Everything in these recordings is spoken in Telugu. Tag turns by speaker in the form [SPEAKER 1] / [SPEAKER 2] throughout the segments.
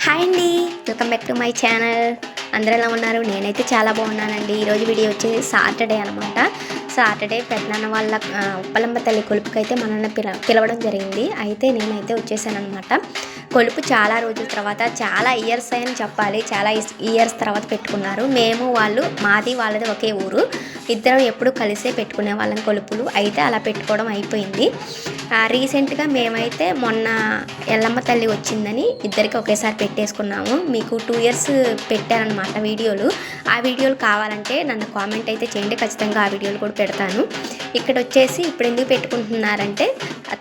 [SPEAKER 1] హాయ్ అండి welcome back to my channel అందరూ ఎలా ఉన్నారు? నేనైతే చాలా బాగున్నానండి. ఈరోజు వీడియో వచ్చేసి సాటర్డే అనమాట సాటర్డే పెద్దనాన్న వాళ్ళ ఆ, ఉప్పలమ్మ తల్లి కొలుపుకైతే మనల్ని పిల పిలవడం జరిగింది. అయితే నేనైతే వచ్చేసాను అనమాట కొలుపు చాలా రోజుల తర్వాత చాలా ఇయర్స్ అని చెప్పాలి. చాలా ఇయర్స్ తర్వాత పెట్టుకున్నారు. మేము వాళ్ళు మాది వాళ్ళది ఒకే ఊరు. ఇద్దరం ఎప్పుడు కలిసే పెట్టుకునే వాళ్ళం కొలుపులు. అయితే అలా పెట్టుకోవడం అయిపోయింది. ఆ, రీసెంట్గా మేమైతే మొన్న ఎల్లమ్మ తల్లి వచ్చిందని ఇద్దరికి ఒకేసారి పెట్టేసుకున్నాము. మీకు టూ ఇయర్స్ పెట్టారనమాట వీడియోలు. ఆ వీడియోలు కావాలంటే నన్ను కామెంట్ అయితే చేయండి. ఖచ్చితంగా ఆ వీడియోలు కూడా పెడతాను. ఇక్కడ వచ్చేసి ఇప్పుడు ఎందుకు పెట్టుకుంటున్నారంటే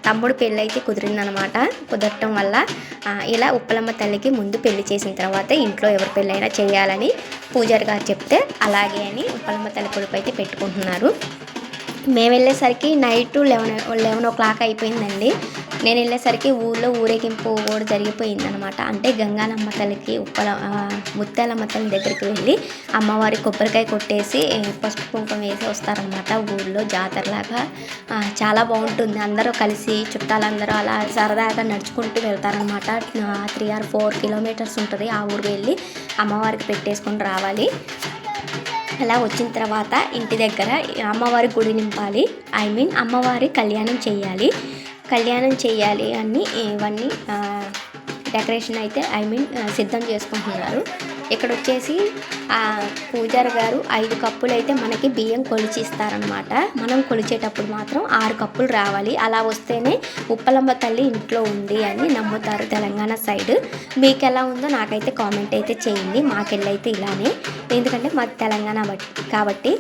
[SPEAKER 1] తమ్ముడు పెళ్ళి అయితే కుదిరిందనమాట. కుదరటం వల్ల ఇలా ఉప్పలమ్మ తల్లికి ముందు పెళ్ళి చేసిన తర్వాత ఇంట్లో ఎవరి పెళ్ళైనా చేయాలని పూజారి గారు చెప్తే అలాగే అని ఉప్పలమ్మ తల్లి కొడుకు అయితే పెట్టుకుంటున్నారు. మేము వెళ్ళేసరికి night eleven eleven o'clock అయిపోయిందండి. నేను వెళ్ళేసరికి ఊళ్ళో ఊరేగింపు కూడా జరిగిపోయింది అనమాట అంటే గంగానమ్మ తల్లికి ఉప్పల ముత్యాలమ్మ తల్లి దగ్గరికి వెళ్ళి అమ్మవారి కొబ్బరికాయ కొట్టేసి పసుపు కుంకుమ వేసి వస్తారనమాట ఊళ్ళో జాతరలాగా చాలా బాగుంటుంది. అందరూ కలిసి చుట్టాలందరూ అలా సరదాగా నడుచుకుంటూ వెళ్తారనమాట. త్రీ ఆర్ ఫోర్ కిలోమీటర్స్ ఉంటుంది ఆ ఊరు వెళ్ళి అమ్మవారికి పెట్టేసుకొని రావాలి. అలా వచ్చిన తర్వాత ఇంటి దగ్గర అమ్మవారి గుడి నింపాలి. ఐ మీన్ అమ్మవారి కళ్యాణం చేయాలి కళ్యాణం చేయాలి అని ఇవన్నీ డెకరేషన్ అయితే ఐ మీన్ సిద్ధం చేసుకుంటున్నారు. ఇక్కడ వచ్చేసి ఆ, పూజారి గారు ఐదు కప్పులు అయితే మనకి బియ్యం కొలిచిస్తారనమాట మనం కొలిచేటప్పుడు మాత్రం ఆరు కప్పులు రావాలి. అలా వస్తేనే ఉప్పలమ్మ తల్లి ఇంట్లో ఉంది అని నమ్ముతారు తెలంగాణ సైడ్. మీకు ఎలా ఉందో నాకైతే కామెంట్ అయితే చేయండి. మాకెళ్ళైతే ఇలానే. ఎందుకంటే మాది తెలంగాణ బట్టి కాబట్టి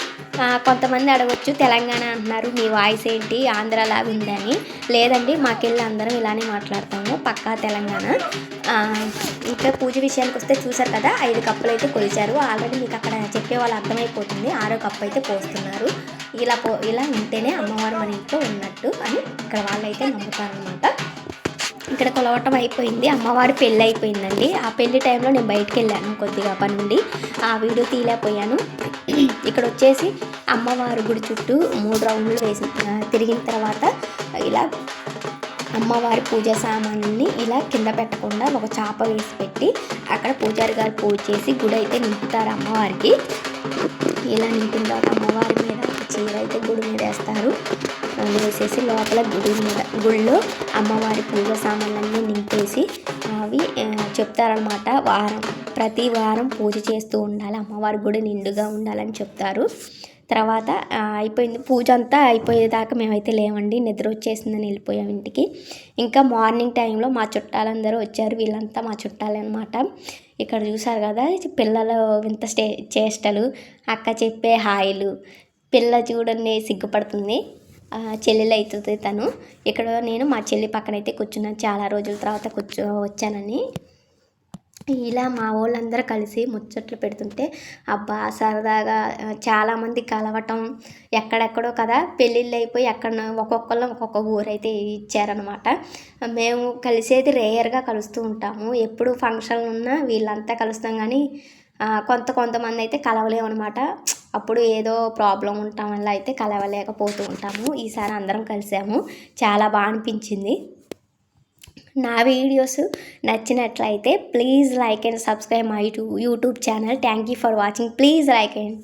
[SPEAKER 1] కొంతమంది అడగొచ్చు తెలంగాణ అంటున్నారు మీ వాయిస్ ఏంటి ఆంధ్రలా ఉందని లేదండి మాకెళ్ళి అందరం ఇలానే మాట్లాడతాము. పక్కా తెలంగాణ. ఇంకా పూజ విషయానికి వస్తే చూసారు కదా ఐదు కప్పులు అయితే కొలిచారు. ఆల్రెడీ మీకు అక్కడ చెప్పే వాళ్ళు అర్థమైపోతుంది. ఆరో కప్పు అయితే పోస్తున్నారు. ఇలా పో ఇలా ఉంటేనే అమ్మవారు మన ఇంట్లో ఉన్నట్టు అని ఇక్కడ వాళ్ళైతే నమ్ముతారనమాట ఇక్కడ కొలవటం అయిపోయింది. అమ్మవారి పెళ్ళి అయిపోయిందండి. ఆ పెళ్ళి టైంలో నేను బయటికి వెళ్ళాను కొద్దిగా పని నుండి. ఆ వీడియో తీయలేకపోయాను. ఇక్కడ వచ్చేసి అమ్మవారి గుడి చుట్టూ మూడు రౌండ్లు వేసి తిరిగిన తర్వాత ఇలా అమ్మవారి పూజ సామాన్ని ఇలా కింద పెట్టకుండా ఒక చాప వేసి పెట్టి అక్కడ పూజారి గారు పూజ చేసి గుడి అయితే నింపుతారు అమ్మవారికి. ఇలా నింపిన తర్వాత అమ్మవారి మీద చీర అయితే గుడి మీద వేస్తారు. వేసేసి లోపల గుడి మీద గుడిలో అమ్మవారి పూజ సామాన్లన్నీ నింపేసి అవి చెప్తారనమాట వారం ప్రతి వారం పూజ చేస్తూ ఉండాలి. అమ్మవారి గుడి నిండుగా ఉండాలని చెప్తారు. తర్వాత అయిపోయింది. పూజ అంతా అయిపోయేదాకా మేమైతే లేవండి. నిద్ర వచ్చేసిందని వెళ్ళిపోయాం ఇంటికి. ఇంకా మార్నింగ్ టైంలో మా చుట్టాలందరూ వచ్చారు. వీళ్ళంతా మా చుట్టాలే అనమాట ఇక్కడ చూసారు కదా పిల్లలు వింత స్టే చేష్టలు. అక్క చెప్పే హాయిలు. పిల్ల చూడండి సిగ్గుపడుతుంది. చెల్లెలు అవుతుంది తను. ఇక్కడ నేను మా చెల్లి పక్కనైతే కూర్చున్నాను. చాలా రోజుల తర్వాత కూర్చో వచ్చానని. ఇలా మా వాళ్ళందరూ కలిసి ముచ్చట్లు పెడుతుంటే అబ్బా సరదాగా చాలామంది కలవటం ఎక్కడెక్కడో కదా పెళ్ళిళ్ళు అయిపోయి ఎక్కడ ఒక్కొక్కళ్ళు ఒక్కొక్క ఊరైతే ఇచ్చారనమాట మేము కలిసేది రేయర్గా కలుస్తూ ఉంటాము. ఎప్పుడు ఫంక్షన్లు ఉన్నా వీళ్ళంతా కలుస్తాం కానీ కొంత కొంతమంది అయితే కలవలేమన్నమాట. అప్పుడు ఏదో ప్రాబ్లం ఉండటం వల్ల అయితే కలవలేకపోతూ ఉంటాము. ఈసారి అందరం కలిసాము. చాలా బాగా అనిపించింది. నా వీడియోస్ నచ్చినట్లయితే please like and subscribe my YouTube channel. Thank you for watching please like and